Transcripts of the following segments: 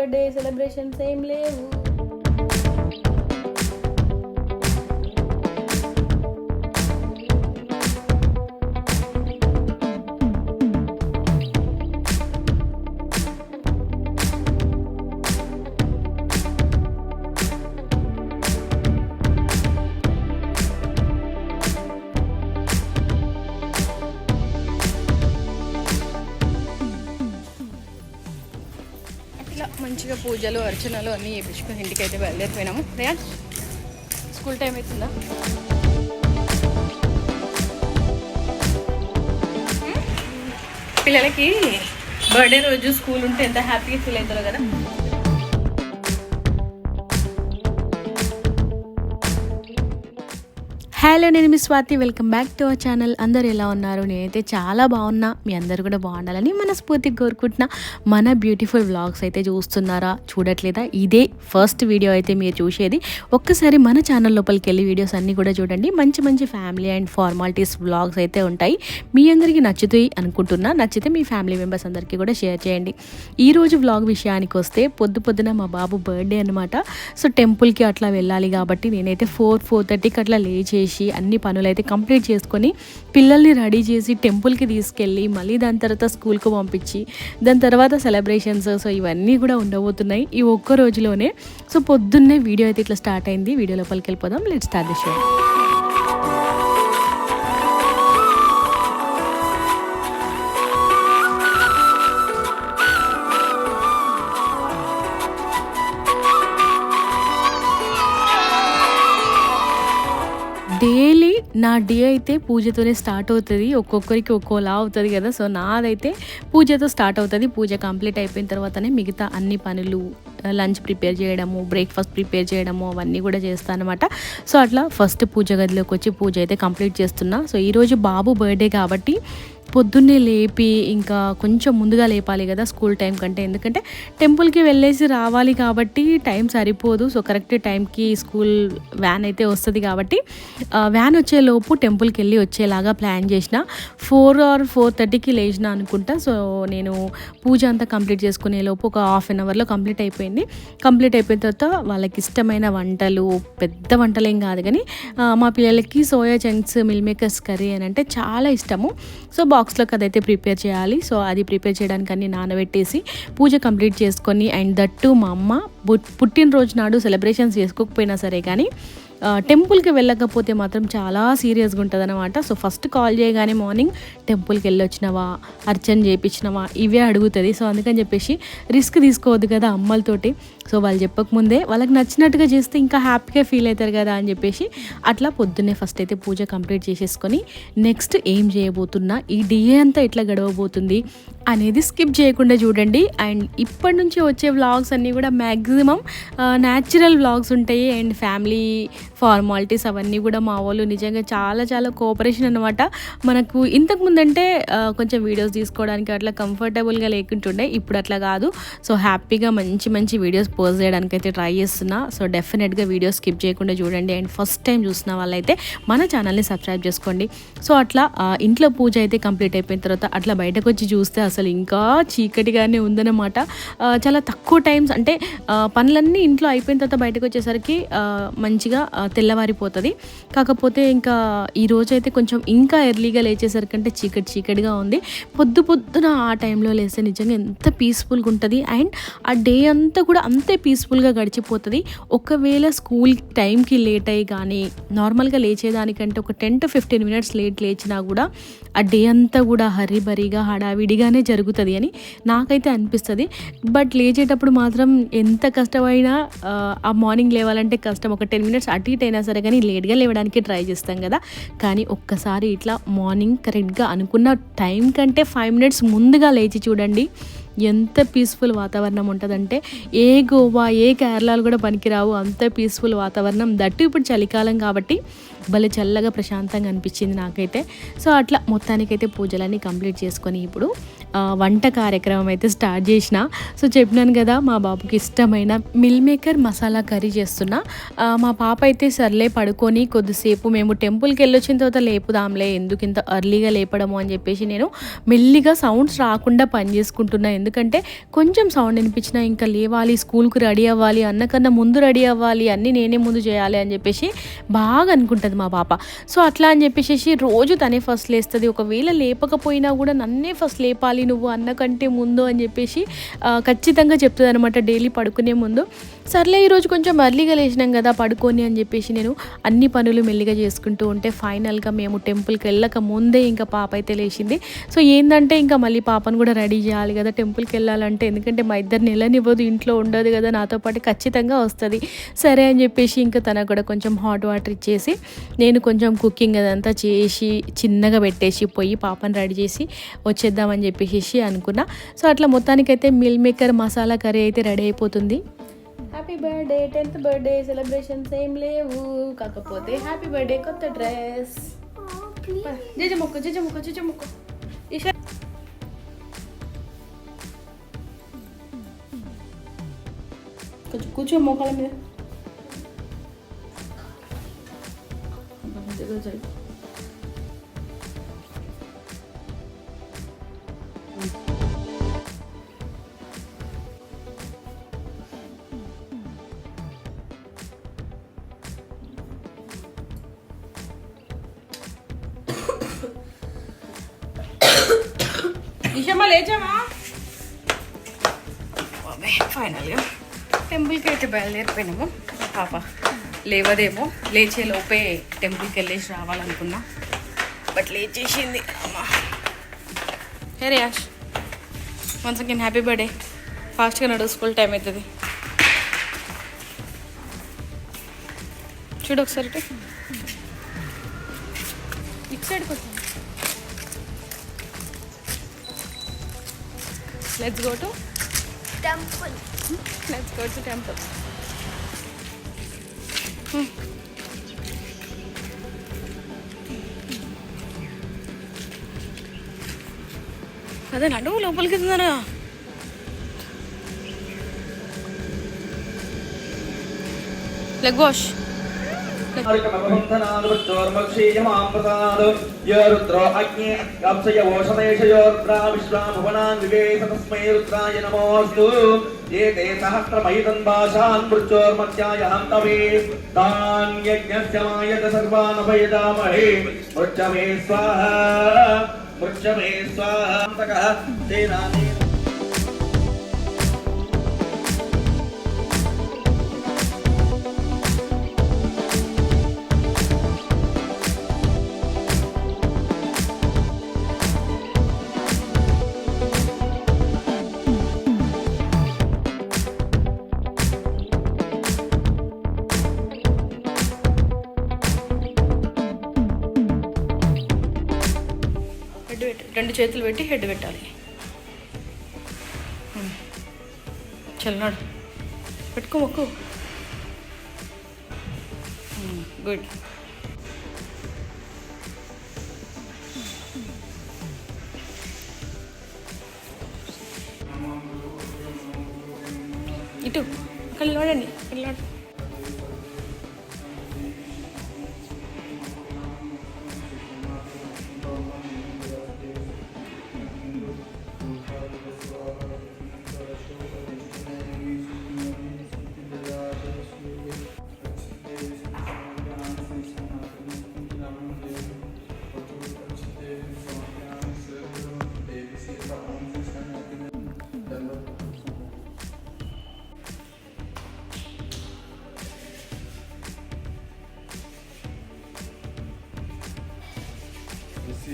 Tenth birthday celebrations ఏం లేవు పూజలు అర్చనలు అన్నీ చేయించుకొని ఇంటికి అయితే బయలుదేరిపోయినాము. రేయాన్ స్కూల్ టైం అవుతుందా పిల్లలకి బర్త్డే రోజు స్కూల్ ఉంటే ఎంత హ్యాపీగా ఫీల్ అవుతారో కదా. హలో నేను మీ Swathi. Welcome back to our channel. అందరు ఎలా ఉన్నారు? నేనైతే చాలా బాగున్నా. మీ అందరు కూడా బాగుండాలని మనస్ఫూర్తిగా కోరుకుంటున్నా. మన బ్యూటిఫుల్ వ్లాగ్స్ అయితే చూస్తున్నారా? చూడట్లేదా? ఇదే ఫస్ట్ వీడియో అయితే మీరు చూసేది. ఒక్కసారి మన ఛానల్ లోపలికి వెళ్ళి వీడియోస్ అన్నీ కూడా చూడండి. మంచి మంచి ఫ్యామిలీ అండ్ ఫార్మాలిటీస్ వ్లాగ్స్ అయితే ఉంటాయి. మీ అందరికీ నచ్చుతాయి అనుకుంటున్నా. నచ్చితే మీ ఫ్యామిలీ మెంబర్స్ అందరికీ కూడా షేర్ చేయండి. ఈరోజు వ్లాగ్ విషయానికి వస్తే పొద్దు పొద్దున మా బాబు బర్త్డే అనమాట సో టెంపుల్కి అట్లా వెళ్ళాలి కాబట్టి నేనైతే ఫోర్ ఫోర్ థర్టీకి అట్లా లేచేసి అన్ని పనులు అయితే కంప్లీట్ చేసుకొని పిల్లల్ని రెడీ చేసి టెంపుల్కి తీసుకెళ్ళి మళ్ళీ దాని తర్వాత స్కూల్కి పంపించి దాని తర్వాత సెలబ్రేషన్స్ సో ఇవన్నీ కూడా ఉండబోతున్నాయి ఈ ఒక్క రోజులోనే. సో పొద్దున్నే వీడియో అయితే ఇట్లా స్టార్ట్ అయింది. వీడియో లోపలికి వెళ్ళిపోదాం. Let start the show. Daily నా డే అయితే పూజతోనే స్టార్ట్ అవుతుంది. ఒక్కొక్కరికి ఒక్కోలా అవుతుంది కదా. సో నాదైతే పూజతో స్టార్ట్ అవుతుంది. పూజ కంప్లీట్ అయిపోయిన తర్వాతనే మిగతా అన్ని పనులు లంచ్ ప్రిపేర్ చేయడము బ్రేక్ఫాస్ట్ ప్రిపేర్ చేయడము అవన్నీ కూడా చేస్తాను అనమాట సో అట్లా ఫస్ట్ పూజ గదిలోకి వచ్చి పూజ అయితే కంప్లీట్ చేస్తున్నా. సో ఈరోజు బాబు బర్త్డే కాబట్టి పొద్దున్నే లేపి ఇంకా కొంచెం ముందుగా లేపాలి కదా స్కూల్ టైం కంటే. ఎందుకంటే టెంపుల్కి వెళ్ళేసి రావాలి కాబట్టి టైం సరిపోదు. సో కరెక్ట్ టైంకి స్కూల్ వ్యాన్ అయితే వస్తుంది కాబట్టి వ్యాన్ వచ్చేలోపు టెంపుల్కి వెళ్ళి వచ్చేలాగా ప్లాన్ చేసిన. ఫోర్ ఆర్ ఫోర్ థర్టీకి లేచిన అనుకుంటా. సో నేను పూజ అంతా కంప్లీట్ చేసుకునే లోపు ఒక హాఫ్ అన్ అవర్లో కంప్లీట్ అయిపోయింది. కంప్లీట్ అయిపోయిన తర్వాత వాళ్ళకి ఇష్టమైన వంటలు పెద్ద వంటలేం కాదు కానీ మా పిల్లలకి soya chunks meal makers curry అని అంటే చాలా ఇష్టము. సో బాక్స్లోకి అదైతే ప్రిపేర్ చేయాలి. సో అది ప్రిపేర్ చేయడానికి అన్ని నానబెట్టేసి పూజ కంప్లీట్ చేసుకొని అండ్ దట్టు మా అమ్మ బుట్- పుట్టినరోజు నాడు సెలబ్రేషన్స్ చేసుకోకపోయినా సరే కానీ టెంపుల్కి వెళ్ళకపోతే మాత్రం చాలా సీరియస్గా ఉంటుంది అనమాట సో ఫస్ట్ కాల్ చేయగానే మార్నింగ్ టెంపుల్కి వెళ్ళొచ్చినవా అర్చన చేయించినవా ఇవే అడుగుతుంది. సో అందుకని చెప్పేసి రిస్క్ తీసుకోవద్దు కదా అమ్మలతోటి. సో వాళ్ళు చెప్పకముందే వాళ్ళకి నచ్చినట్టుగా చేస్తే ఇంకా హ్యాపీగా ఫీల్ అవుతారు కదా అని చెప్పేసి అట్లా పొద్దున్నే ఫస్ట్ అయితే పూజ కంప్లీట్ చేసేసుకొని నెక్స్ట్ ఏం చేయబోతున్నా ఈ డే అంతా ఎట్లా గడవబోతుంది అనేది స్కిప్ చేయకుండా చూడండి. అండ్ ఇప్పటి నుంచి వచ్చే వ్లాగ్స్ అన్నీ కూడా మ్యాక్సిమం న్యాచురల్ వ్లాగ్స్ ఉంటాయి. అండ్ ఫ్యామిలీ ఫార్మాలిటీస్ అవన్నీ కూడా మా వాళ్ళు నిజంగా చాలా చాలా కోఆపరేషన్ అనమాట మనకు ఇంతకుముందంటే కొంచెం వీడియోస్ తీసుకోవడానికి అట్లా కంఫర్టబుల్గా లేకుంటుండే ఇప్పుడు అట్లా కాదు. సో హ్యాపీగా మంచి మంచి వీడియోస్ పోస్ట్ చేయడానికి అయితే ట్రై చేస్తున్నా. సో డెఫినెట్గా వీడియోస్ స్కిప్ చేయకుండా చూడండి. అండ్ ఫస్ట్ టైం చూసిన వాళ్ళైతే మన ఛానల్ని సబ్స్క్రైబ్ చేసుకోండి. సో అట్లా ఇంట్లో పూజ అయితే కంప్లీట్ అయిపోయిన తర్వాత అట్లా బయటకు వచ్చి చూస్తే అసలు ఇంకా చీకటిగానే ఉందన్నమాట. చాలా తక్కువ టైమ్స్ అంటే పనులన్నీ ఇంట్లో అయిపోయిన తర్వాత బయటకు వచ్చేసరికి మంచిగా తెల్లవారిపోతుంది. కాకపోతే ఇంకా ఈ రోజు అయితే కొంచెం ఇంకా ఎర్లీగా లేచేసరికి అంటే చీకటి చీకటిగా ఉంది. పొద్దు పొద్దున ఆ టైంలో లేస్తే నిజంగా ఎంత పీస్ఫుల్గా ఉంటుంది. అండ్ ఆ డే అంతా కూడా అంత పీస్ఫుల్గా గడిచిపోతుంది. ఒకవేళ స్కూల్ టైంకి లేట్ అయ్యి కానీ నార్మల్గా లేచేదానికంటే ఒక ten to fifteen minutes late లేచినా కూడా ఆ డే అంతా కూడా హరిబరిగా హడావిడిగానే జరుగుతుంది అని నాకైతే అనిపిస్తుంది. బట్ లేచేటప్పుడు మాత్రం ఎంత కష్టమైనా ఆ, ఆ మార్నింగ్ లేవాలంటే కష్టం. ఒక టెన్ మినిట్స్ అటు ఇటు అయినా సరే కానీ లేట్గా లేవడానికి ట్రై చేస్తాం కదా. కానీ ఒక్కసారి ఇట్లా మార్నింగ్ కరెక్ట్గా అనుకున్న టైం కంటే ఫైవ్ మినిట్స్ ముందుగా లేచి చూడండి. ఎంత పీస్ఫుల్ వాతావరణం ఉంటుందంటే ఏ గోవా ఏ కేరళలు కూడా పనికిరావు. అంత పీస్ఫుల్ వాతావరణం. దట్టు ఇప్పుడు చలికాలం కాబట్టి భలే చల్లగా ప్రశాంతంగా అనిపించింది నాకైతే. సో అట్లా మొత్తానికైతే పూజలన్నీ కంప్లీట్ చేసుకొని ఇప్పుడు వంట కార్యక్రమం అయితే స్టార్ట్ చేసిన. సో చెప్పినాను కదా మా బాబుకి ఇష్టమైన మిల్ మేకర్ మసాలా కర్రీ చేస్తున్నా. మా పాప అయితే సర్లే పడుకొని కొద్దిసేపు మేము టెంపుల్కి వెళ్ళొచ్చిన తర్వాత లేపుదాంలే ఎందుకు ఇంత అర్లీగా లేపడము అని చెప్పేసి నేను మెల్లిగా సౌండ్స్ రాకుండా పని చేసుకుంటున్నా. ఎందుకంటే కొంచెం సౌండ్ వినిపించినా ఇంకా లేవాలి స్కూల్కి రెడీ అవ్వాలి అన్నకన్నా ముందు రెడీ అవ్వాలి అన్నీ నేనే ముందు చేయాలి అని చెప్పేసి బాగా అనుకుంటాను ఉంటుంది మా పాప. సో అట్లా అని చెప్పేసి రోజు తనే ఫస్ట్ లేస్తుంది. ఒకవేళ లేపకపోయినా కూడా నన్నే ఫస్ట్ లేపాలి నువ్వు అన్నకంటే ముందు అని చెప్పేసి ఖచ్చితంగా చెప్తుంది అనమాట డైలీ పడుకునే ముందు. సర్లే ఈరోజు కొంచెం అర్లీగా లేచినాం కదా పడుకొని అని చెప్పేసి నేను అన్ని పనులు మెల్లిగా చేసుకుంటూ ఉంటే ఫైనల్గా మేము టెంపుల్కి వెళ్ళక ముందే ఇంకా పాప అయితే లేచింది. సో ఏంటంటే ఇంకా మళ్ళీ పాపను కూడా రెడీ చేయాలి కదా టెంపుల్కి వెళ్ళాలంటే. ఎందుకంటే మా ఇద్దరు నెలనివ్వదు ఇంట్లో ఉండదు కదా నాతో పాటు ఖచ్చితంగా వస్తుంది. సరే అని చెప్పేసి ఇంకా తనకు కూడా కొంచెం హాట్ వాటర్ ఇచ్చేసి నేను కొంచెం కుకింగ్ అదంతా చేసి చిన్నగా పెట్టేసి పోయి పాపను రెడీ చేసి వచ్చేద్దామని చెప్పేసి అనుకున్నా. సో అట్లా మొత్తానికైతే మిల్ మేకర్ మసాలా కర్రీ అయితే రెడీ అయిపోతుంది. Happy birthday tenth birthday celebrations ఏం లేవు కాకపోతే హ్యాపీ బర్త్డే కొత్త డ్రెస్ జేజ మొక్క జేజ మొక్క జేజ మొక్క ఈశా కొంచెం కూర్చో మోకాల మీద. బయలుదేరిపోయినాము. పాప లేవదేమో. లేచే లోపే టెంపుల్కి వెళ్ళేసి రావాలనుకున్నా. బట్ లేచేసింది. అమ్మా. Hey Riyash. Once again happy birthday. ఫాస్ట్గా నడు స్కూల్ టైం అవుతుంది చూడు ఒకసారి ఇటు. సైడ్కి వచ్చాను let's go to temple. Let's go to temple അതെ నడువు లోపలికి తిన్నారా లెగ్ వాష్ ോഷമേഷയോർദ്രാ വിശ്വാഭവനാൻ വിവേശതസ്മൈ രുദ്രായ നമോസ്തു ये ते सहस्रमयितम् भाषान् मृत्योर्मत्यायहन्तमे मायत सर्वानभयदामहे मृच्छमे स्वाहा। मृच्छमे स्वाहा। तेनादेव రెండు చేతులు పెట్టి హెడ్ పెట్టాలి. హ్మ్. చల్లనాడు పెట్టుకో మొక్కు. గుడ్. ఇటు ఇక్కడ నిలబడండి ఇక్కడ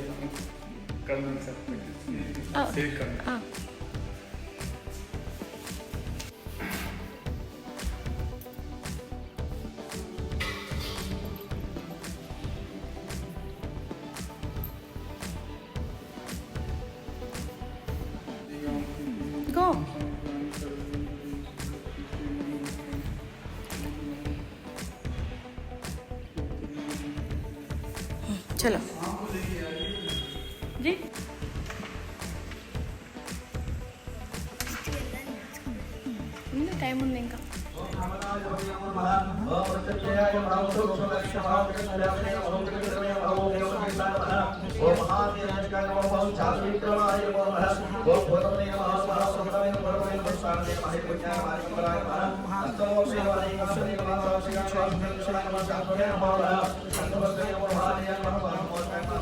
నిలబడండి. ఆ, ఆ. Go. चलो ओम महादेवाय नमः ओम चातुर्विक्रमाय नमः ओम भूतमने नमः स्वरासुमने नमः भगवान भस्ताने नमः पुण्याय मारिकमलाय नमः अस्तमो सेवाय नमः श्री नमः श्री नमः शास्त्रे नमः नमः महादेवाय नमः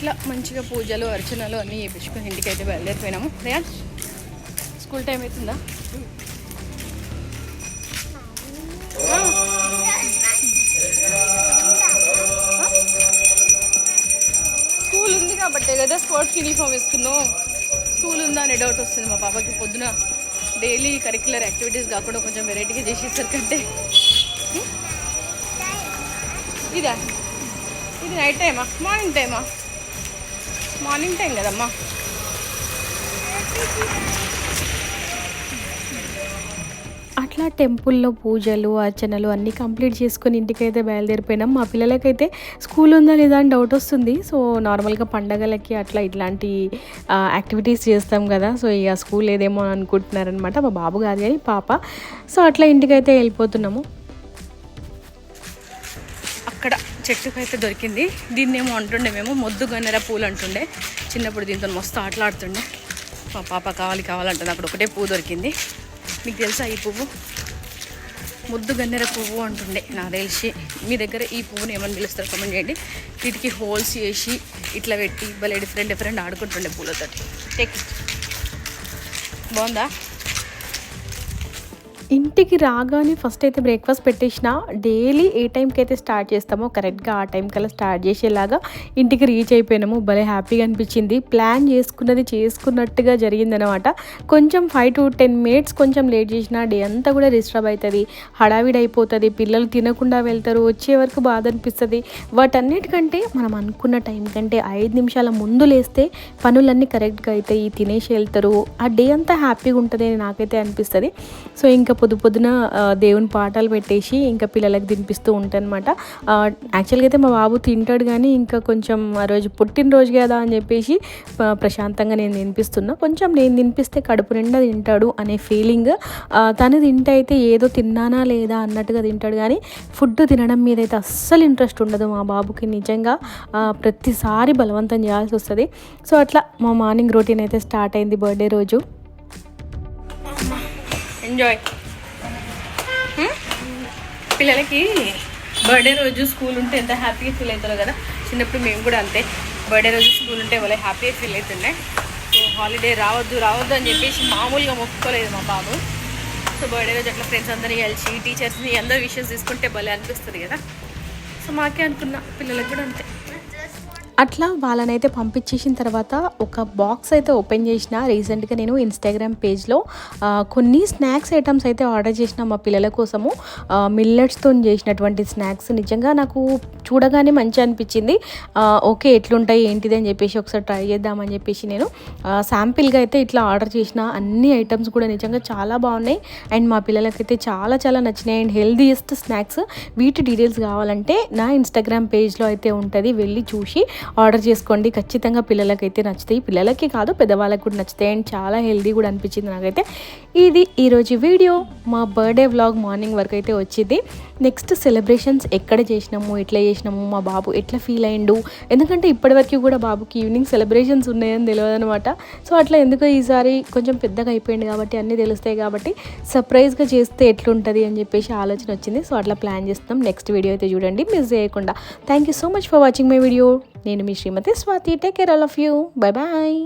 ఇట్లా మంచిగా పూజలు అర్చనలు అన్నీ చేయించుకొని ఇంటికి అయితే బయలుదేరిపోయినాము. రేయా స్కూల్ టైం అవుతుందా? స్కూల్ ఉంది కాబట్టే కదా స్పోర్ట్స్ యూనిఫామ్ వేసుకున్నాం. స్కూల్ ఉందా అనే డౌట్ వస్తుంది మా పాపకి. పొద్దున డైలీ కరిక్యులర్ యాక్టివిటీస్ కాకుండా కొంచెం వెరైటీగా చేసేసరికంటే ఇదా? ఇది నైట్ టైమా మార్నింగ్ టైమా మార్నింగ్ టైం కదమ్మా? అట్లా టెంపుల్లో పూజలు అర్చనలు అన్నీ కంప్లీట్ చేసుకొని ఇంటికైతే బయలుదేరిపోయినాం. మా పిల్లలకైతే స్కూల్ ఉందా లేదా అని డౌట్ వస్తుంది. సో నార్మల్గా పండగలకి అట్లా ఇట్లాంటి యాక్టివిటీస్ చేస్తాం కదా. సో ఇక స్కూల్ ఏదేమో అని అనుకుంటున్నారనమాట మా బాబు కాదు కానీ పాప. సో అట్లా ఇంటికైతే వెళ్ళిపోతున్నాము. అక్కడ చెట్టుకు అయితే దొరికింది. దీన్ని ఏమో అంటుండే మేము మొద్దు గన్నెర పూలు అంటుండే. చిన్నప్పుడు దీంతో మస్తు ఆటలాడుతుండే. మా పాప కావాలి కావాలంటుంది. అక్కడ ఒకటే పువ్వు దొరికింది. మీకు తెలుసా ఈ పువ్వు? ముద్దు గన్నెర పువ్వు అంటుండే. నాకు తెలిసి మీ దగ్గర ఈ పువ్వుని ఏమని పిలుస్తారు? కమెంట్ చేయండి. వీటికి హోల్స్ చేసి ఇట్లా పెట్టి భలే డిఫరెంట్ డిఫరెంట్ ఆడుకుంటుండే పూలతో టేక్ బాగుందా? ఇంటికి రాగానే ఫస్ట్ అయితే బ్రేక్ఫాస్ట్ పెట్టేసిన. డైలీ ఏ టైంకి అయితే స్టార్ట్ చేస్తామో కరెక్ట్గా ఆ టైం కల్లా స్టార్ట్ చేసేలాగా ఇంటికి రీచ్ అయిపోయినాము. భలే హ్యాపీగా అనిపించింది. ప్లాన్ చేసుకున్నది చేసుకున్నట్టుగా జరిగిందనమాట కొంచెం ఫైవ్ టు టెన్ మినిట్స్ కొంచెం లేట్ చేసిన డే అంతా కూడా డిస్టర్బ్ అవుతుంది హడావిడి అయిపోతుంది. పిల్లలు తినకుండా వెళ్తారు. వచ్చే వరకు బాధ అనిపిస్తుంది. వాటన్నిటికంటే మనం అనుకున్న టైం కంటే ఐదు నిమిషాల ముందు లేస్తే పనులన్నీ కరెక్ట్గా అయితే తినేసి వెళ్తారు. ఆ డే అంతా హ్యాపీగా ఉంటుంది నాకైతే అనిపిస్తుంది. సో ఇంకా పొద్దు పొద్దున దేవుని పాఠాలు పెట్టేసి ఇంకా పిల్లలకు తినిపిస్తూ ఉంటాను యాక్చువల్గా అయితే మా బాబు తింటాడు కానీ ఇంకా కొంచెం ఆ రోజు పుట్టినరోజు కదా అని చెప్పేసి ప్రశాంతంగా నేను తినిపిస్తున్నా. కొంచెం నేను తినిపిస్తే కడుపు నిండా తింటాడు అనే ఫీలింగ్ తను తింటే అయితే ఏదో తిన్నానా లేదా అన్నట్టుగా తింటాడు కానీ ఫుడ్ తినడం మీద అయితే అస్సలు ఇంట్రెస్ట్ ఉండదు మా బాబుకి నిజంగా. ప్రతిసారి బలవంతం చేయాల్సి వస్తుంది. సో అట్లా మా మార్నింగ్ రొటీన్ అయితే స్టార్ట్ అయింది బర్త్డే రోజు. ఎంజాయ్ పిల్లలకి బర్త్డే రోజు స్కూల్ ఉంటే ఎంత హ్యాపీగా ఫీల్ అవుతారో కదా. చిన్నప్పుడు మేము కూడా అంతే. బర్త్డే రోజు స్కూల్ ఉంటే వాళ్ళ హ్యాపీగా ఫీల్ అవుతుండే. సో హాలిడే రావద్దు రావద్దు అని చెప్పేసి మామూలుగా మొక్కుకోలేదు మా బాబు. సో బర్త్డే రోజు అట్లా ఫ్రెండ్స్ అందరినీ కలిసి టీచర్స్ని అందరు విషయస్ తీసుకుంటే భలే అనిపిస్తుంది కదా. సో మాకే అనుకున్నా పిల్లలకు కూడా అంతే. అట్లా వాళ్ళనైతే పంపించేసిన తర్వాత ఒక బాక్స్ అయితే ఓపెన్ చేసిన. రీసెంట్గా నేను ఇన్స్టాగ్రామ్ పేజ్లో కొన్ని స్నాక్స్ ఐటమ్స్ అయితే ఆర్డర్ చేసిన మా పిల్లల కోసము. మిల్లెట్స్తో చేసినటువంటి స్నాక్స్. నిజంగా నాకు చూడగానే మంచి అనిపించింది. ఓకే ఎట్లుంటాయి ఏంటిది అని చెప్పేసి ఒకసారి ట్రై చేద్దామని చెప్పేసి నేను శాంపిల్గా అయితే ఇట్లా ఆర్డర్ చేసిన. అన్ని ఐటమ్స్ కూడా నిజంగా చాలా బాగున్నాయి. అండ్ మా పిల్లలకైతే చాలా చాలా నచ్చినాయి. And healthiest snacks. వీటి డీటెయిల్స్ కావాలంటే నా ఇన్స్టాగ్రామ్ పేజ్లో అయితే ఉంటుంది. వెళ్ళి చూసి ఆర్డర్ చేసుకోండి. ఖచ్చితంగా పిల్లలకైతే నచ్చుతాయి. పిల్లలకి కాదు పెద్దవాళ్ళకి కూడా నచ్చుతాయి. అండ్ చాలా హెల్దీ కూడా అనిపించింది నాకైతే. ఇది ఈరోజు వీడియో. మా బర్త్డే వ్లాగ్ మార్నింగ్ వరకు అయితే వచ్చింది. నెక్స్ట్ సెలబ్రేషన్స్ ఎక్కడ చేసినాము ఎట్లా చేసినాము మా బాబు ఎట్లా ఫీల్ అయిండు. ఎందుకంటే ఇప్పటివరకు కూడా బాబుకి ఈవినింగ్ సెలబ్రేషన్స్ ఉన్నాయని తెలియదు అనమాట సో అట్లా ఎందుకో ఈసారి కొంచెం పెద్దగా అయిపోయింది కాబట్టి అన్నీ తెలుస్తాయి కాబట్టి సర్ప్రైజ్గా చేస్తే ఎట్లుంటుంది అని చెప్పేసి ఆలోచన వచ్చింది. సో అట్లా ప్లాన్ చేస్తాం నెక్స్ట్ వీడియో అయితే చూడండి. మిస్ చేయకుండా. Thank you so much for watching my video నేను మీ Shrimati Swathi take care all of you bye bye